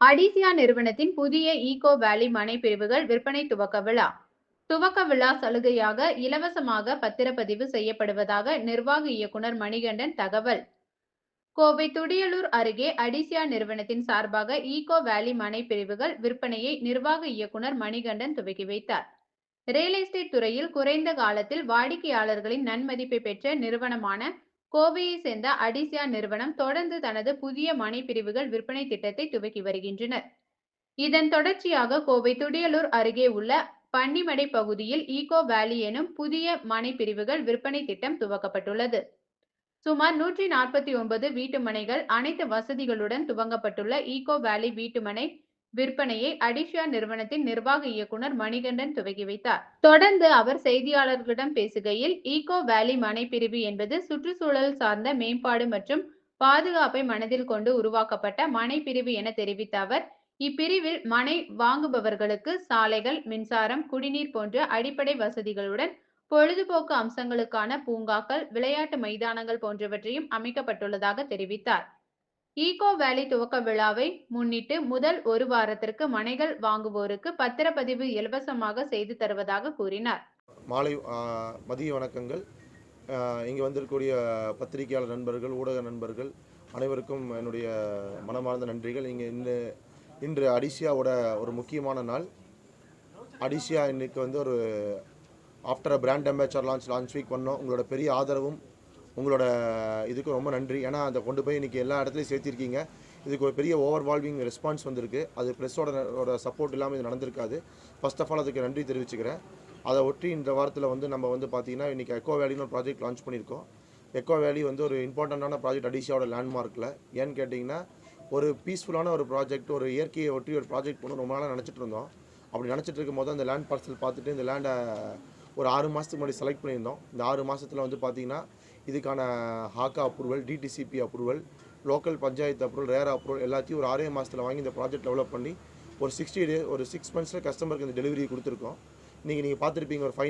அடிசியா நிறுவனத்தின் புதிய ஈகோ வேலி மனை பிரிவுகள் விற்பனை துவக்க விழா. துவக்க விழா சலுகையாக இலவசமாக பத்திரப்பதிவு செய்யப்படுவதாக நிர்வாக இயக்குனர் மணிகண்டன் தகவல். கோவை துடியலூர் அருகே அடிசியா நிறுவனத்தின் சார்பாக ஈகோ வேலி மனை பிரிவுகள் விற்பனையை நிர்வாக இயக்குனர் மணிகண்டன் துவக்கி வைத்தார். ரியல் எஸ்டேட் துறையில் குறைந்த காலத்தில் வாடிக்கையாளர்களின் நன்மதிப்பை பெற்ற நிறுவனமான கோவையை சேர்ந்த அடிசியா நிறுவனம் தொடர்ந்து தனது புதிய மனை பிரிவுகள் விற்பனை திட்டத்தை துவக்கி வருகின்றனர். இதன் தொடர்ச்சியாக கோவை துடியலூர் அருகே உள்ள பன்னிமடை பகுதியில் ஈகோ வேலி எனும் புதிய மனை பிரிவுகள் விற்பனை திட்டம் துவக்கப்பட்டுள்ளது. சுமார் நூற்றி நாற்பத்தி ஒன்பது வீட்டுமனைகள் அனைத்து வசதிகளுடன் துவங்கப்பட்டுள்ள ஈகோ வேலி வீட்டுமனை விற்பனையை அடிஷியா நிறுவனத்தின் நிர்வாக இயக்குனர் மணிகண்டன் துவக்கி வைத்தார். தொடர்ந்து அவர் செய்தியாளர்களிடம் பேசுகையில் ஈகோ வேலி மனை பிரிவு என்பது சுற்றுச்சூழல் சார்ந்த மேம்பாடு மற்றும் பாதுகாப்பை மனதில் கொண்டு உருவாக்கப்பட்ட மனை பிரிவு என தெரிவித்த அவர் இப்பிரிவில் மனை வாங்குபவர்களுக்கு சாலைகள் மின்சாரம் குடிநீர் போன்ற அடிப்படை வசதிகளுடன் பொழுதுபோக்கு அம்சங்களுக்கான பூங்காக்கள் விளையாட்டு மைதானங்கள் போன்றவற்றையும் அமைக்கப்பட்டுள்ளதாக தெரிவித்தார். ஈகோ வேலி துவக்க விழாவை முன்னிட்டு முதல் ஒரு வாரத்திற்கு மனைகள் வாங்குவோருக்கு பத்திரப்பதிவு இலவசமாக செய்து தருவதாக கூறினார். மாலை மதிய வணக்கங்கள். இங்கே வந்திருக்கக்கூடிய பத்திரிகையாளர் நண்பர்கள் ஊடக நண்பர்கள் அனைவருக்கும் என்னுடைய மனமார்ந்த நன்றிகள். இங்கே இன்று இன்று அடிசியாவோட ஒரு முக்கியமான நாள். அடிசியா இன்னைக்கு வந்து ஒரு after brand ambassador launch launch week பண்ணோம். உங்களோட பெரிய ஆதரவும் உங்களோட இதுக்கு ரொம்ப நன்றி. ஏன்னா அதை கொண்டு போய் இன்றைக்கி எல்லா இடத்துலையும் சேர்த்திருக்கீங்க. இதுக்கு ஒரு பெரிய ஓவர்வால்விங் ரெஸ்பான்ஸ் வந்திருக்கு. அது ப்ரெஸ்ஸோட சப்போர்ட் இல்லாமல் இது நடந்திருக்காது. ஃபர்ஸ்ட் ஆஃப் ஆல் அதுக்கு நன்றி தெரிவிச்சுக்கிறேன். அதை ஒட்டி இந்த வாரத்தில் வந்து நம்ம வந்து பார்த்தீங்கன்னா இன்றைக்கி எக்கோ வேலின்னு ஒரு ப்ராஜெக்ட் லான்ச் பண்ணியிருக்கோம். எக்கோ வேலி வந்து ஒரு இம்பார்ட்டண்ட்டான ப்ராஜெக்ட் அடிஷியாவோட லேண்ட்மார்க்கில் ஏன்னு கேட்டிங்கன்னா ஒரு பீஸ்ஃபுல்லான ஒரு ப்ராஜெக்ட் ஒரு இயற்கையை ஒட்டி ஒரு ப்ராஜெக்ட் பண்ணணும் ரொம்ப நாளாக நினச்சிட்டு இருந்தோம். அப்படி நினச்சிட்டு இருக்கும் போது அந்த லேண்ட் பார்சல் பார்த்துட்டு இந்த லேண்டை ஒரு ஆறு மாதத்துக்கு முன்னாடி செலக்ட் பண்ணியிருந்தோம். இந்த ஆறு மாதத்தில் வந்து பார்த்தீங்கன்னா இதுக்கான Hakka approval DTCP approval local panchayat approval RERA approval எல்லாத்தையும் ஒரு ஆறே மாதத்தில் வாங்கி இந்த ப்ராஜெக்ட் டெவலப் பண்ணி ஒரு சிக்ஸ்டி டே ஒரு சிக்ஸ் மந்த்ஸில் கஸ்டமருக்கு இந்த டெலிவரி கொடுத்துருக்கோம். நீங்கள் நீங்கள் பார்த்துருப்பீங்க ஒரு ஃபைன்